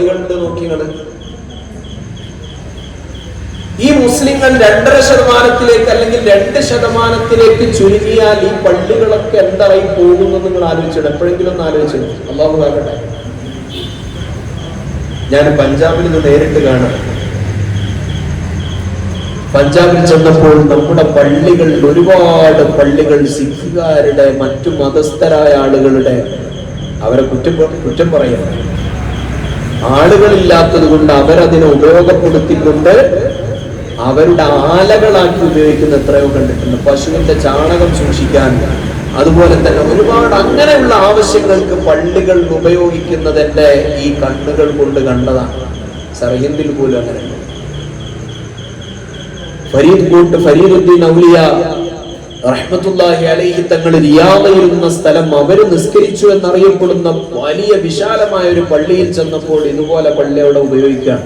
പള്ളികളുണ്ട് നോക്കിയാണ് ഈ മുസ്ലിങ്ങൾ രണ്ടര ശതമാനത്തിലേക്ക് അല്ലെങ്കിൽ രണ്ട് ശതമാനത്തിലേക്ക് ചുരുങ്ങിയാൽ ഈ പള്ളികളൊക്കെ എന്തായി പോകുന്നു നിങ്ങൾ ആലോചിച്ചിട്ട് എപ്പോഴെങ്കിലും ഒന്ന് ആലോചിച്ചിട്ട് അള്ളാഹു കാക്കട്ടെ ഞാൻ പഞ്ചാബിൽ നിന്ന് നേരിട്ട് കാണാം. പഞ്ചാബിൽ ചെന്നപ്പോൾ നമ്മുടെ പള്ളികളിൽ ഒരുപാട് പള്ളികൾ സിഖുകാരുടെ മറ്റു മതസ്ഥരായ ആളുകളുടെ അവരെ കുറ്റം കുറ്റം പറയുന്നു ആളുകളില്ലാത്തത് കൊണ്ട് അവരതിനെ ഉപയോഗപ്പെടുത്തിക്കൊണ്ട് അവരുടെ ആലകളാക്കി ഉപയോഗിക്കുന്ന എത്രയോ കണ്ടിട്ടുണ്ട്. പശുവിന്റെ ചാണകം സൂക്ഷിക്കാൻ അതുപോലെ തന്നെ ഒരുപാട് അങ്ങനെയുള്ള ആവശ്യങ്ങൾക്ക് പള്ളികൾ ഉപയോഗിക്കുന്നതിന്റെ ഈ കണ്ണുകൾ കൊണ്ട് കണ്ടതാണ്. സർഹിന്ദിൽ പോലും അങ്ങനെയുണ്ട് ഫരീദ് കൂട്ട് ഫരീദുദ്ദീൻ ഔലിയ റഹ്മത്തുല്ലാഹി അലൈഹി തങ്ങൾ റിയാദയിരുന്ന സ്ഥലം അവർ നിസ്കരിച്ചു എന്നറിയപ്പെടുന്ന വലിയ വിശാലമായ ഒരു പള്ളിയിൽ ചെന്നപ്പോൾ ഇതുപോലെ പള്ളി അവിടെ ഉപയോഗിക്കാം.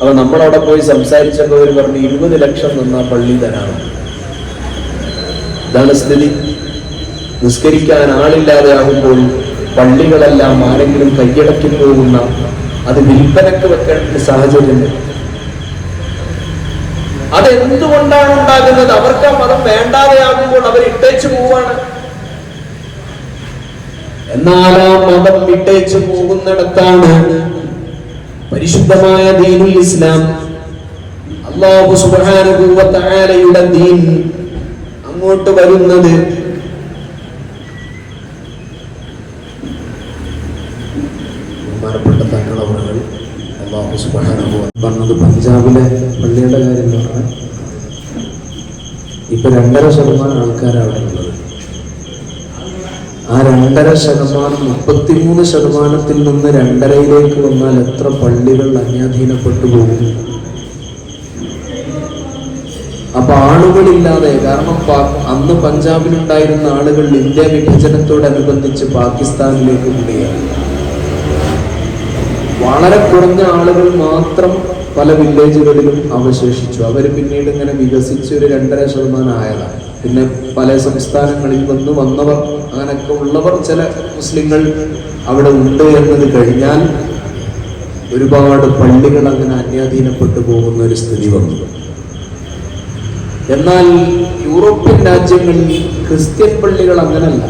അപ്പൊ നമ്മളവിടെ പോയി സംസാരിച്ചപ്പോൾ അവർ പറഞ്ഞു ഇരുപത് ലക്ഷം നിന്ന പള്ളി തരാണ് ഇതാണ് സ്ഥിതി. നിസ്കരിക്കാൻ ആളില്ലാതെ ആകുമ്പോൾ പള്ളികളെല്ലാം ആരെങ്കിലും കൈയടക്കി പോകുന്ന അത് വിൽപ്പനക്ക് വെക്കേണ്ട സാഹചര്യം വരും. അത് എന്തുകൊണ്ടാണ് ഉണ്ടാകുന്നത് അവർക്ക് ആ മതം വേണ്ടാതെയാകുമ്പോൾ അവർ ഇട്ടേച്ചു പോവാണ് എന്നാൽ ആ മതം ഇട്ടേച്ചു പോകുന്നിടത്താണ് പരിശുദ്ധമായ ദീനുൽ ഇസ്ലാം അള്ളാഹു വ ദീൻ അങ്ങോട്ട് വരുന്നത് പറഞ്ഞത് പഞ്ചാബിലെ പള്ളിയുടെ കാര്യം പറഞ്ഞാൽ ഇപ്പൊ രണ്ടര ശതമാനം ആൾക്കാരാണ് ഉള്ളത്. ആ രണ്ടര ശതമാനം മുപ്പത്തിമൂന്ന് ശതമാനത്തിൽ നിന്ന് രണ്ടരയിലേക്ക് വന്നാൽ എത്ര പള്ളികൾ അന്യാധീനപ്പെട്ടു പോകും? അപ്പൊ ആളുകളില്ലാതെ കാരണം അന്ന് പഞ്ചാബിലുണ്ടായിരുന്ന ആളുകൾ ഇന്ത്യ വിഭജനത്തോടനുബന്ധിച്ച് പാകിസ്ഥാനിലേക്ക് മുടിയാണ് വളരെ കുറഞ്ഞ ആളുകൾ മാത്രം പല വില്ലേജുകളിലും അവശേഷിച്ചു. അവർ പിന്നീട് ഇങ്ങനെ വികസിച്ച് ഒരു രണ്ടര ശതമാനം ആയതാണ്. പിന്നെ പല സംസ്ഥാനങ്ങളിൽ നിന്ന് വന്നവർ അങ്ങനെയൊക്കെ ഉള്ളവർ ചില മുസ്ലിങ്ങൾ അവിടെ ഉണ്ട് എന്നത് കഴിഞ്ഞാൽ ഒരുപാട് പള്ളികൾ അങ്ങനെ അന്യാധീനപ്പെട്ടു പോകുന്ന ഒരു സ്ഥിതി വന്നു. എന്നാൽ യൂറോപ്യൻ രാജ്യങ്ങളിൽ ക്രിസ്ത്യൻ പള്ളികൾ അങ്ങനല്ല.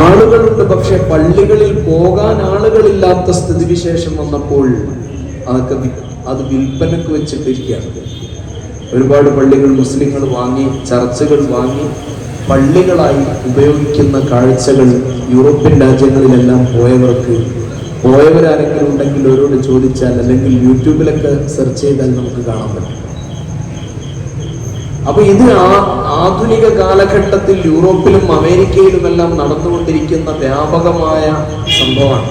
ആളുകളുണ്ട് പക്ഷെ പള്ളികളിൽ പോകാൻ ആളുകളില്ലാത്ത സ്ഥിതിവിശേഷം വന്നപ്പോൾ അതൊക്കെ അത് വിൽപ്പനക്ക് വെച്ചിട്ടിരിക്കുകയാണ് ഒരുപാട് പള്ളികൾ മുസ്ലിങ്ങൾ വാങ്ങി ചർച്ചകൾ വാങ്ങി പള്ളികളായി ഉപയോഗിക്കുന്ന കാഴ്ചകൾ യൂറോപ്യൻ രാജ്യങ്ങളിലെല്ലാം പോയവർക്ക് പോയവരാരെങ്കിലും ഉണ്ടെങ്കിൽ അവരോട് ചോദിച്ചാൽ അല്ലെങ്കിൽ യൂട്യൂബിലൊക്കെ സെർച്ച് ചെയ്താൽ നമുക്ക് കാണാൻ പറ്റും. അപ്പൊ ഇത് ആ ആധുനിക കാലഘട്ടത്തിൽ യൂറോപ്പിലും അമേരിക്കയിലുമെല്ലാം നടന്നുകൊണ്ടിരിക്കുന്ന വ്യാപകമായ സംഭവമാണ്.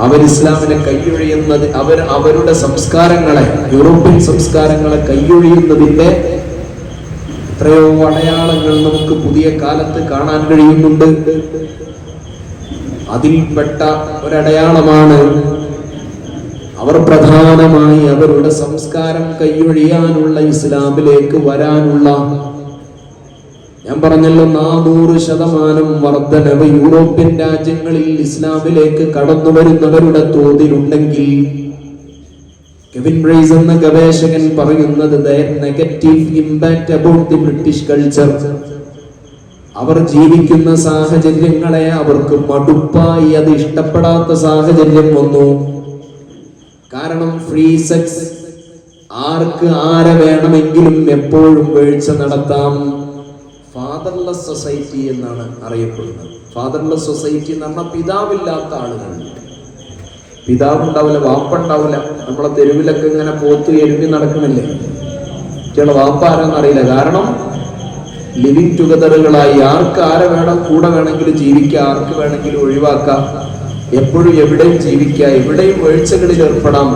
അവർ ഇസ്ലാമിനെ കൈയൊഴിയുന്നത് അവർ അവരുടെ സംസ്കാരങ്ങളെ യൂറോപ്യൻ സംസ്കാരങ്ങളെ കൈയൊഴിയുന്നതിന്റെ എത്രയോ അടയാളങ്ങൾ നമുക്ക് പുതിയ കാലത്ത് കാണാൻ കഴിയുന്നുണ്ട്. അതിൽപ്പെട്ട ഒരടയാളമാണ് അവർ പ്രധാനമായി അവരുടെ സംസ്കാരം കൈയൊഴിയാനുള്ള ഇസ്ലാമിലേക്ക് വരാനുള്ള ഞാൻ പറഞ്ഞല്ലോ നാനൂറ് ശതമാനം വർധനവ് യൂറോപ്യൻ രാജ്യങ്ങളിൽ ഇസ്ലാമിലേക്ക് കടന്നു വരുന്നവരുടെ തോതിലുണ്ടെങ്കിൽ കെവിൻ ബ്രൈസ് എന്ന ഗവേഷകൻ പറയുന്നത് negative impact about the British culture. അവർ ജീവിക്കുന്ന സാഹചര്യങ്ങളെ അവർക്ക് മടുപ്പായി അത് ഇഷ്ടപ്പെടാത്ത സാഹചര്യം വന്നു. കാരണം ഫ്രീ സെക്സ് ആർക്ക് ആരെ വേണമെങ്കിലും എപ്പോഴും വീഴ്ച നടത്താം. ഫാദർലെസ് സൊസൈറ്റി എന്നാണ് അറിയപ്പെടുന്നത്. ഫാദർലെസ് സൊസൈറ്റി എന്ന് പറഞ്ഞാൽ പിതാവില്ലാത്ത ആളുകൾ പിതാവ് ഉണ്ടാവില്ല വാപ്പ ഉണ്ടാവില്ല നമ്മളെ തെരുവിലൊക്കെ ഇങ്ങനെ പോത്ത് എരുമി നടക്കണില്ലേ? കുട്ടികളെ വാപ്പ ആരാന്ന് അറിയില്ല. കാരണം ലിവിങ് ടുഗദറുകളായി ആർക്ക് ആരെ വേണം കൂടെ വേണമെങ്കിലും ജീവിക്കാം ആർക്ക് വേണമെങ്കിലും ഒഴിവാക്കാം എപ്പോഴും എവിടെയും ജീവിക്കാം എവിടെയും വീഴ്ചകളിൽ ഏർപ്പെടാം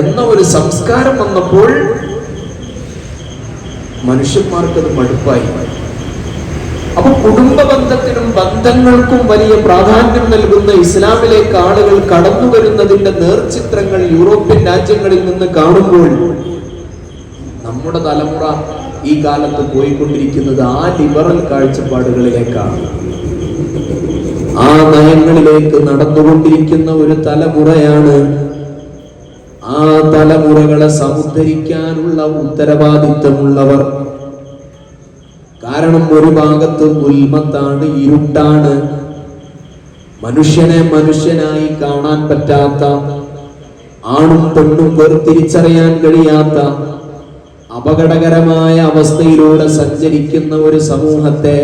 എന്ന ഒരു സംസ്കാരം വന്നപ്പോൾ മനുഷ്യന്മാർക്കത് മടുപ്പായി. കുടുംബ ബന്ധത്തിനും ബന്ധങ്ങൾക്കും വലിയ പ്രാധാന്യം നൽകുന്ന ഇസ്ലാമിലേക്ക് ആളുകൾ കടന്നു വരുന്നതിന്റെ നേർചിത്രങ്ങൾ യൂറോപ്യൻ രാജ്യങ്ങളിൽ നിന്ന് കാണുമ്പോൾ നമ്മുടെ തലമുറ ഈ കാലത്ത് പോയിക്കൊണ്ടിരിക്കുന്നത് ആ ലിബറൽ കാഴ്ചപ്പാടുകളിലേക്കാണ്. ആ നയങ്ങളിലേക്ക് നടന്നുകൊണ്ടിരിക്കുന്ന ഒരു തലമുറയാണ് ആ തലമുറകളെ സമുദ്ധരിക്കാനുള്ള ഉത്തരവാദിത്വമുള്ളവർ കാരണം ഒരു ഭാഗത്ത് ഉൽമത്താണ് ഇരുട്ടാണ്. മനുഷ്യനെ മനുഷ്യനായി കാണാൻ പറ്റാത്ത ആണും പെണ്ണും വേർതിരിച്ചറിയാൻ കഴിയാത്ത അപകടകരമായ അവസ്ഥയിലൂടെ സഞ്ചരിക്കുന്ന ഒരു സമൂഹത്തെ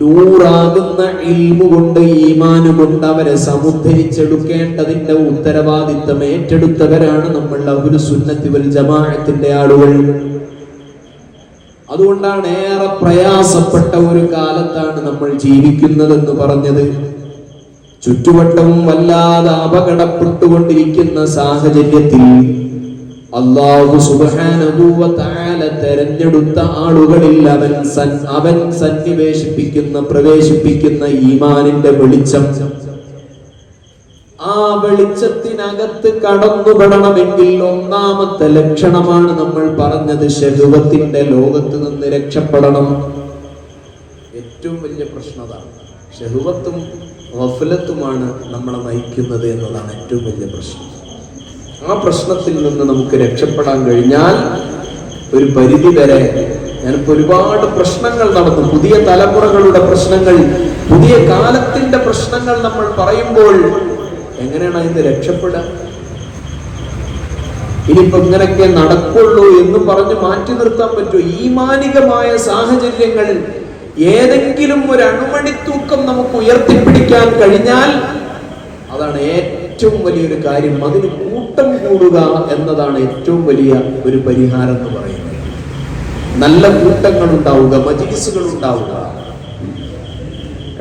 നൂറാകുന്ന ഇൽമുകൊണ്ട് ഈമാനുകൊണ്ട് ഈമാന് കൊണ്ട് അവരെ സമുദ്ധരിച്ചെടുക്കേണ്ടതിന്റെ ഉത്തരവാദിത്തം ഏറ്റെടുത്തവരാണ് നമ്മൾ ഒരു സുന്നത്തി വൽ ജമാഅത്തിന്റെ ആളുകൾ. അതുകൊണ്ടാണ് ഏറെ പ്രയാസപ്പെട്ട ഒരു കാലത്താണ് നമ്മൾ ജീവിക്കുന്നതെന്ന് പറഞ്ഞത്. ചുറ്റുവട്ടവും വല്ലാതെ അപകടപ്പെട്ടുകൊണ്ടിരിക്കുന്ന സാഹചര്യത്തിൽ അള്ളാഹു തആല തെരഞ്ഞെടുത്ത ആളുകളിൽ അവൻ അവൻ സന്നിവേശിപ്പിക്കുന്ന പ്രവേശിപ്പിക്കുന്ന ഈമാനിന്റെ വെളിച്ചം ആ വെളിച്ചത്തിനകത്ത് കടന്നുപെടണമെങ്കിൽ ഒന്നാമത്തെ ലക്ഷണമാണ് നമ്മൾ പറഞ്ഞത് ശഹുവത്തിന്റെ ലോകത്ത് നിന്ന് രക്ഷപ്പെടണം. ഏറ്റവും വലിയ പ്രശ്നതാണ് ശരൂപത്തും വഫലത്തുമാണ് നമ്മളെ നയിക്കുന്നത് എന്നതാണ് ഏറ്റവും വലിയ പ്രശ്നം. ആ പ്രശ്നത്തിൽ നിന്ന് നമുക്ക് രക്ഷപ്പെടാൻ കഴിഞ്ഞാൽ ഒരു പരിധി വരെ ഞാനിപ്പോ ഒരുപാട് പ്രശ്നങ്ങൾ നടന്നു. പുതിയ തലമുറകളുടെ പ്രശ്നങ്ങൾ പുതിയ കാലത്തിന്റെ പ്രശ്നങ്ങൾ നമ്മൾ പറയുമ്പോൾ എങ്ങനെയാണ് അതിന് രക്ഷപ്പെടുക? ഇനിയിപ്പോ ഇങ്ങനെയൊക്കെ നടക്കുള്ളൂ എന്ന് പറഞ്ഞ് മാറ്റി നിർത്താൻ പറ്റുമോ? ഈമാനികമായ സാഹചര്യങ്ങളിൽ ഏതെങ്കിലും ഒരു അണുമണി തൂക്കം നമുക്ക് ഉയർത്തിപ്പിടിക്കാൻ കഴിഞ്ഞാൽ അതാണ് ഏറ്റവും വലിയൊരു കാര്യം. അതിന് കൂട്ടം കൂടുക എന്നതാണ് ഏറ്റവും വലിയ ഒരു പരിഹാരം എന്ന് പറയുന്നത്. നല്ല കൂട്ടങ്ങൾ ഉണ്ടാവുക മജിലിസുകൾ ഉണ്ടാവുക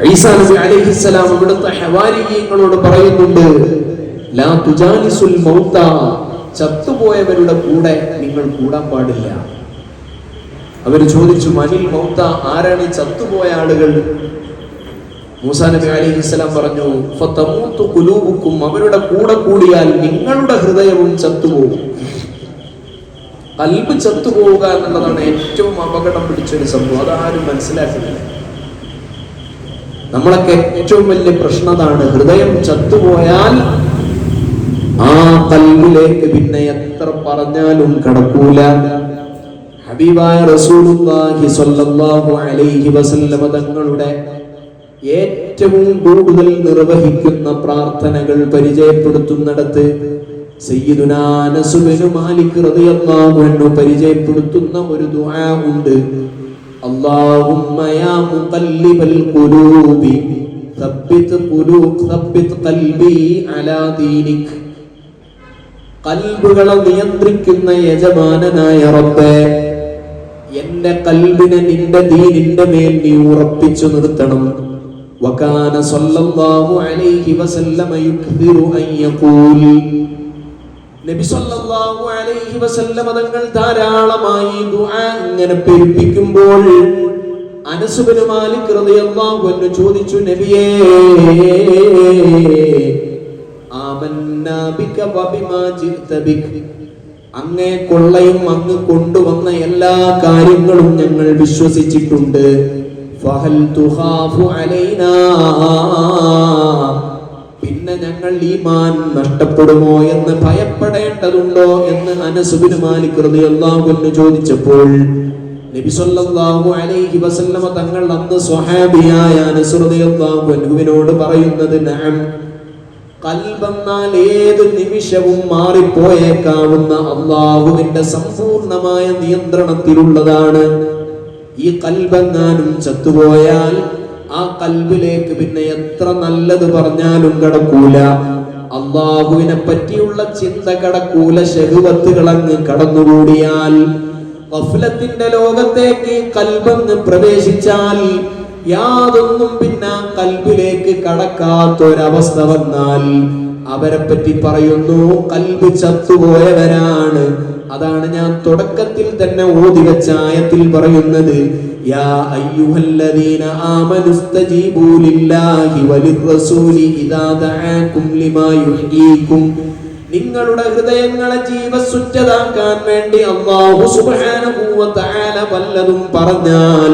ഈസാ നബി അലൈഹിസ്സലാം ഇവിടുത്തെ പറയുന്നുണ്ട് ലാ തുജാലിസുൽ മൗത്ത ചത്തുപോയവരുടെ കൂടെ നിങ്ങൾ കൂടാൻ പാടില്ല. അവർ ചോദിച്ചു മനിൽ മൗത്ത ആരാണ് ഈ ചത്തുപോയ ആളുകൾ? മൂസാ നബി അലൈഹി ഇസ്ലാം പറഞ്ഞു ഫതമൂത്തു കുലൂബുക്കും അവരുടെ കൂടെ കൂടിയാൽ നിങ്ങളുടെ ഹൃദയവും ചത്തുപോകും. കൽബ് ചത്തുപോവുക എന്നുള്ളതാണ് ഏറ്റവും അപകടം പിടിച്ചൊരു സംഭവം. അതാരും മനസ്സിലാക്കുന്നില്ല. നമ്മളൊക്കെ ഏറ്റവും വലിയ പ്രശ്നം അതാണ്. ഹൃദയം ചത്തുപോയാൽ ആ കൽബിലേക്ക് പിന്നെ എത്ര പറഞ്ഞാലും കടക്കൂല. ഹബീബായ റസൂലുള്ളാഹി സ്വല്ലല്ലാഹു അലൈഹി വസല്ലമ തങ്ങളുടെ ഏറ്റവും കൂടുതൽ നിർവഹിക്കുന്ന പ്രാർത്ഥനകൾ പരിചയപ്പെടുത്തുന്നിടത്ത് സയ്യിദുനാ മാലിക് റളിയല്ലാഹു അൻഹു പരിചയപ്പെടുത്തുന്ന ഒരു ദുആ ഉണ്ട്. اللهم يا مقلب القلوب ثبت قلوب ثبت قلبي على دينك കൽബുകളെ നിയന്ത്രിക്കുന്ന യജമാനനായ റബ്ബേ എന്റെ കൽബിനെ നിന്റെ ദീനിന്റെ മേൽ നീ ഉറപ്പിച്ചു നിർത്തണം വകാന സല്ലല്ലാഹു അലൈഹി വസല്ലമ യുക്തിറു അൻ യഖൂൽ നബി സല്ലല്ലാഹു അലൈഹി വസല്ലമ തങ്ങൾ ധാരാളമായി ദുആ ഇങ്ങനെ പെരുപ്പിക്കുമ്പോൾ അനസ് ബിൻ മാലിക് റളിയല്ലാഹു അൻഹു ചോദിച്ചു നബിയേ ആമന്നാ ബിക വബിമാ ജിഅത ബിക. അങ്ങേ കൊള്ളയും അങ്ങ് കൊണ്ടുവന്ന എല്ലാ കാര്യങ്ങളും ഞങ്ങൾ വിശ്വസിച്ചിട്ടുണ്ട്. ഫഹൽ തുഹാഫു അലൈനാ പിന്നെ ഞങ്ങൾ ഈമാൻ നഷ്ടപ്പെടുമോ എന്ന് ഭയപ്പെടേണ്ടതുണ്ടോ എന്ന് അനസുബിന് മാലിക് റളിയല്ലാഹു അൻഹു ചോദിച്ചപ്പോൾ നബി സല്ലല്ലാഹു അലൈഹി വസല്ലമ തങ്ങൾ അന്ന് സ്വഹാബിയായ അനസ് റളിയല്ലാഹു അൻഹുവിനോട് പറയുന്നത് നഅം കൽബെന്നാൽ ഏത് നിമിഷവും മാറിപ്പോയേക്കാവുന്ന അള്ളാഹുവിന്റെ സമ്പൂർണമായ നിയന്ത്രണത്തിലുള്ളതാണ്. ഈ കൽബെങ്ങാനും ചത്തുപോയാൽ ആ കൽബിലേക്ക് പിന്നെ എത്ര നല്ലത് പറഞ്ഞാലും കടക്കൂല. അള്ളാഹുവിനെ പറ്റിയുള്ള ചിന്ത കടക്കൂല. ശഹുവത്തുകൾ അങ്ങ് കടന്നുകൂടിയാൽ ഗഫ്ലത്തിന്റെ ലോകത്തേക്ക് കൽബങ്ങ് പ്രവേശിച്ചാൽ യാതൊന്നും പിന്നെ കൽബിലേക്ക് കടക്കാത്തൊരവസ്ഥ വന്നാൽ അവരെ പറ്റി പറയുന്നു കൽബ് ചത്തുപോയവരാണ് അതാണ് ഞാൻ തുടക്കത്തിൽ തന്നെ ഓതി വെച്ച പറയുന്നത്. യാ അയ്യുഹല്ലദീന ലില്ലാഹി റസൂലി ഇദാ ലിമാ നിങ്ങളുടെ ഹൃദയങ്ങളെ ജീവസുറ്റതാക്കാൻ വേണ്ടി അള്ളാഹു തആല വല്ലതും പറഞ്ഞാൽ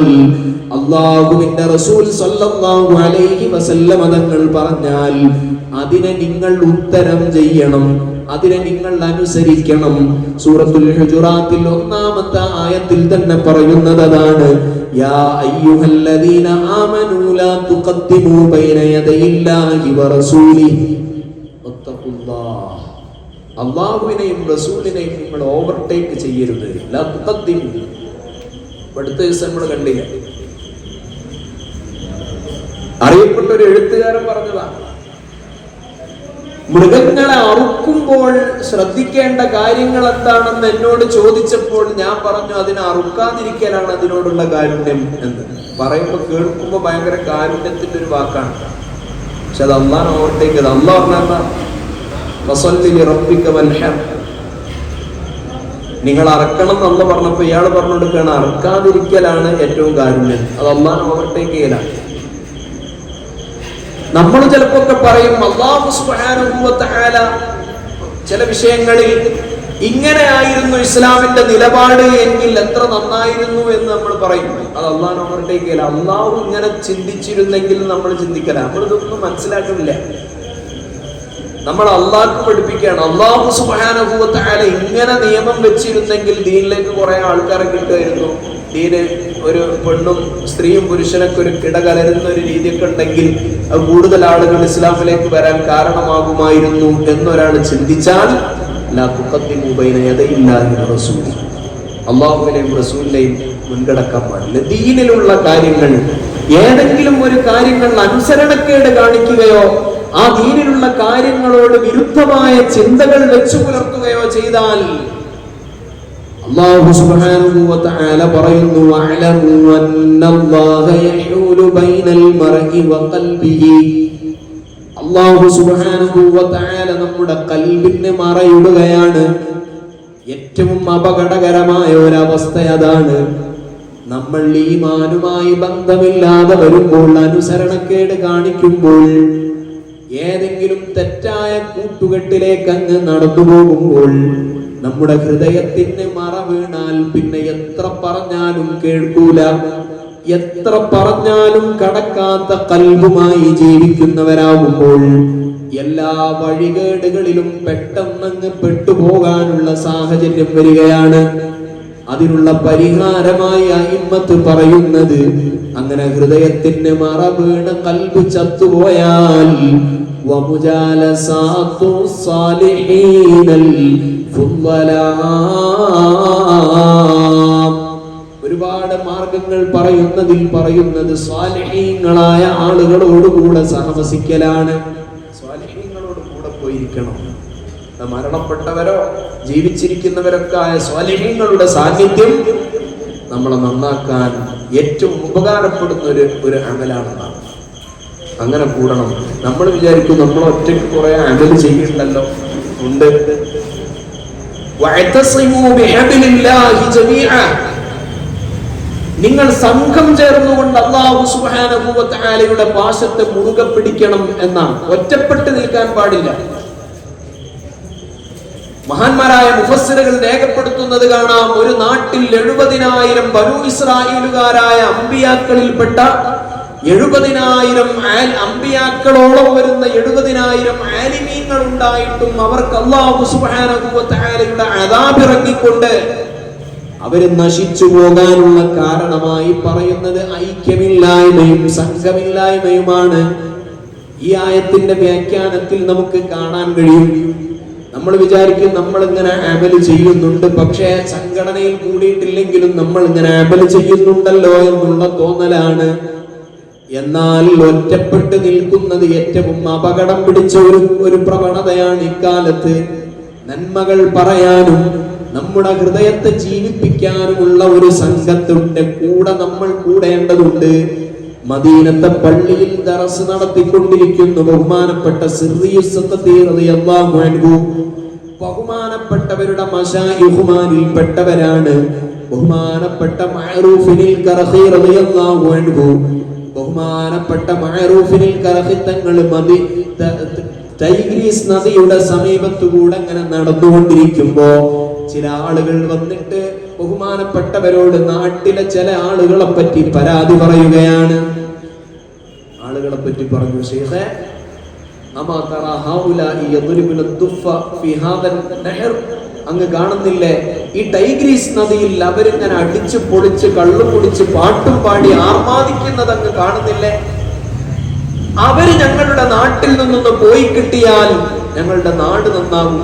അള്ളാഹുവിന്റെ റസൂൽ സല്ലല്ലാഹു അലൈഹി വസല്ലമ തങ്ങൾ പറഞ്ഞാൽ അതിനെ നിങ്ങൾ ഉത്തരം ചെയ്യണം അതിനെ നിങ്ങൾ അനുസരിക്കണം. സൂറത്തുൽ ഹുജുറാത്തിൽ ഒന്നാമത്തെ ആയത്തിൽ തന്നെ പറയുന്നത് അതാണ് യാ അയ്യുഹല്ലദീന ആമനൂ ലാ ബൈന യദൈല്ലാഹി വറസൂലിഹി അള്ളാഹുവിനെയും റസൂലിനെയും നിങ്ങൾ ഓവർടേക്ക് ചെയ്യരുത്. ലാ തുഖദ്ദിമൂ അടുത്ത ദിവസം നമ്മൾ കണ്ടില്ല. അറിയപ്പെട്ട ഒരു എഴുത്തുകാരൻ പറഞ്ഞതാണ് മൃഗങ്ങളെ അറുക്കുമ്പോൾ ശ്രദ്ധിക്കേണ്ട കാര്യങ്ങൾ എന്താണെന്ന് എന്നോട് ചോദിച്ചപ്പോൾ ഞാൻ പറഞ്ഞു അതിനെ അറുക്കാതിരിക്കലാണ് അതിനോടുള്ള കാരുണ്യം എന്ന്. പറയുമ്പോൾ കേൾക്കുമ്പോൾ ഭയങ്കര കാരുണ്യത്തിന്റെ ഒരു വാക്കാണ്. പക്ഷെ അത് അള്ളാൻ ഓവർടേക്ക് അത് അള്ളാഹ് പറഞ്ഞ നിങ്ങൾ അറക്കണം എന്നല്ല പറഞ്ഞപ്പോൾ ഇയാൾ പറഞ്ഞു കൊടുക്കുകയാണ് അറക്കാതിരിക്കലാണ് ഏറ്റവും കാരുണ്യം. അത് അള്ളാൻ ഓവർടേക്ക് ചെയ്യലാണ് നമ്മൾ ചിലപ്പോ ഒക്കെ പറയും അള്ളാഹു ചില വിഷയങ്ങളിൽ ഇങ്ങനെ ആയിരുന്നു ഇസ്ലാമിന്റെ നിലപാട് എങ്കിൽ എത്ര നന്നായിരുന്നു എന്ന് നമ്മൾ പറയും. അത് അള്ളാഹ് ഓവർടേക്ക് ചെയ്യല. അള്ളാഹു ഇങ്ങനെ ചിന്തിച്ചിരുന്നെങ്കിൽ നമ്മൾ ചിന്തിക്കല. നമ്മൾ ഇതൊന്നും മനസ്സിലാക്കുന്നില്ല. നമ്മൾ അള്ളാഹ്ക്ക് പഠിപ്പിക്കുകയാണ്. അള്ളാഹു തആല ഇങ്ങനെ നിയമം വെച്ചിരുന്നെങ്കിൽ ദീനിലേക്ക് കുറെ ആൾക്കാരെ കിട്ടുമായിരുന്നു. ദീന് ഒരു പെണ്ണും സ്ത്രീയും പുരുഷനൊക്കെ ഒരു കിട കലരുന്ന ഒരു രീതിയൊക്കെ ഉണ്ടെങ്കിൽ അത് കൂടുതൽ ആളുകൾ ഇസ്ലാമിലേക്ക് വരാൻ കാരണമാകുമായിരുന്നു എന്നൊരാൾ ചിന്തിച്ചാൽ. അള്ളാഹുവിനെയും റസൂലിനെയും മുൻകടക്കാൻ പാടില്ല. ദീനിലുള്ള കാര്യങ്ങൾ ഏതെങ്കിലും ഒരു കാര്യങ്ങൾ അനുസരണക്കേട് കാണിക്കുകയോ ആ ദീനിലുള്ള കാര്യങ്ങളോട് വിരുദ്ധമായ ചിന്തകൾ വെച്ചു പുലർത്തുകയോ ചെയ്താൽ അല്ലാഹു സുബ്ഹാനഹു വ തആല പറയുന്നു വഅലമു അന്നല്ലാഹ യഹൂലു ബൈനൽ മർഇ വ ഖൽബിഹി. അല്ലാഹു സുബ്ഹാനഹു വ തആല നമ്മുടെ കൽബിനെ മറയിടുകയാണ്. ഏറ്റവും അപകടകരമായ ഒരവസ്ഥ അതാണ്. നമ്മൾ ഈമാനുമായി ബന്ധമില്ലാതെ വരുമ്പോൾ അനുസരണക്കേട് കാണിക്കുമ്പോൾ ഏതെങ്കിലും തെറ്റായ കൂട്ടുകെട്ടിലേക്ക് അങ്ങ് നടന്നു പോകുമ്പോൾ നമ്മുടെ ഹൃദയത്തിന് മറ വീണാൽ പിന്നെ എത്ര പറഞ്ഞാലും കേൾക്കൂല. എത്ര പറഞ്ഞാലും കടക്കാത്ത കൽവുമായി ജീവിക്കുന്നവരാകുമ്പോൾ എല്ലാ വഴികേടുകളിലും പെട്ടെന്നങ്ങ് പെട്ടുപോകാനുള്ള സാഹചര്യം വരികയാണ്. അതിനുള്ള പരിഹാരമായി അയിമ്മത്ത് പറയുന്നത് അങ്ങനെ ഹൃദയത്തിന് മറ വീണ് കൽബ് ചത്തുപോയാൽ വമുജാലസാത്തു الصالحين الفضلاء ഒരുപാട് മാർഗങ്ങൾ പറയുന്നതിൽ പറയുന്നത് സ്വാലിഹീങ്ങളായ ആളുകളോടുകൂടെ സഹവസിക്കലാണ്. സ്വാലിഹീങ്ങളോട് കൂടെ പോയിരിക്കണം. മരണപ്പെട്ടവരോ ജീവിച്ചിരിക്കുന്നവരൊക്കെ ആയ സ്വാലിഹ്യങ്ങളുടെ സാന്നിധ്യം നമ്മളെ നന്നാക്കാൻ ഏറ്റവും ഉപകാരപ്പെടുന്ന ഒരു ഒരു അമലാണെന്നാണ്. അങ്ങനെ കൂടണം. നമ്മൾ വിചാരിക്കും നമ്മൾ ഒറ്റയ്ക്ക് കുറെ അമൽ ചെയ്യണ്ടല്ലോ. ഉണ്ട്. നിങ്ങൾ സംഘം ചേർന്നുകൊണ്ട് അള്ളാഹു സുബ്ഹാനഹു തആലയുടെ പാശത്തെ മുറുകെ പിടിക്കണം എന്നാണ്. ഒറ്റപ്പെട്ട് നിൽക്കാൻ പാടില്ല. മഹാന്മാരായ മുഫസ്സിറുകൾ രേഖപ്പെടുത്തുന്നത് കാണാം. ഒരു നാട്ടിൽ എഴുപതിനായിരം ബനു ഇസ്രായേലുകാരായ അമ്പിയാക്കളിൽപ്പെട്ട എഴുപതിനായിരം അമ്പിയാക്കളോളം വരുന്ന എഴുപതിനായിരം ആലിമീങ്ങൾ ഉണ്ടായിട്ടും അവർക്ക് അള്ളാഹു അദാബ് ഇറങ്ങിക്കൊണ്ട് അവർ നശിച്ചു പോകാനുള്ള കാരണമായി പറയുന്നത് ഐക്യമില്ലായ്മയും സംഘമില്ലായ്മയുമാണ്. ഈ ആയത്തിന്റെ വ്യാഖ്യാനത്തിൽ നമുക്ക് കാണാൻ കഴിയും. നമ്മൾ വിചാരിക്കും നമ്മൾ ഇങ്ങനെ അമൽ ചെയ്യുന്നുണ്ട് പക്ഷേ സംഘടനയിൽ കൂടിയിട്ടില്ലെങ്കിലും നമ്മൾ ഇങ്ങനെ അമൽ ചെയ്യുന്നുണ്ടല്ലോ എന്നുള്ള തോന്നലാണ്. എന്നാൽ ഒറ്റപ്പെട്ട് നിൽക്കുന്നത് ഏറ്റവും അപകടം പിടിച്ച ഒരു ഒരു പ്രവണതയാണ് ഇക്കാലത്ത്. നന്മകൾ പറയാനും നമ്മുടെ ഹൃദയത്തെ ജീവിപ്പിക്കാനുമുള്ള ഒരു സംഘത്തിന്റെ കൂടെ നമ്മൾ കൂടേണ്ടതുണ്ട്. മദീനത്തെ പള്ളിയിൽ ദറസ് നടത്തിക്കൊണ്ടിരിക്കുന്നു. ബഹുമാനപ്പെട്ട ബഹുമാനപ്പെട്ടവരുടെ മശായിഹുമാനിൽ പെട്ടവരാണ്. ബഹുമാനപ്പെട്ട ബഹുമാനപ്പെട്ട മഅറൂഫിനിൽ കലഹിത്തങ്ങൾ മതി ടൈഗ്രീസ് നദിയുടെ സമീപത്തുകൂടെ അങ്ങനെ നടന്നുകൊണ്ടിരിക്കുമ്പോ ചില ആളുകൾ വന്നിട്ട് ബഹുമാനപ്പെട്ടവരോട് നാട്ടിലെ ചില ആളുകളെ പറ്റി പരാതി പറയുകയാണ്. ആളുകളെ പറ്റി പറഞ്ഞു ഷെയ്ഖേ യദ്രിബുന ദുഫ ഫി അങ്ങ് കാണുന്നില്ലേ? ഈ ടൈഗ്രീസ് നദിയിൽ അവരിങ്ങനെ അടിച്ചു പൊളിച്ച് കള്ളും കുടിച്ച് പാട്ടും പാടി ആർമാദിക്കുന്നത് അങ്ങ് കാണുന്നില്ലേ? അവർ ഞങ്ങളുടെ നാട്ടിൽ നിന്നൊന്ന് പോയി കിട്ടിയാൽ ഞങ്ങളുടെ നാട് നന്നാകും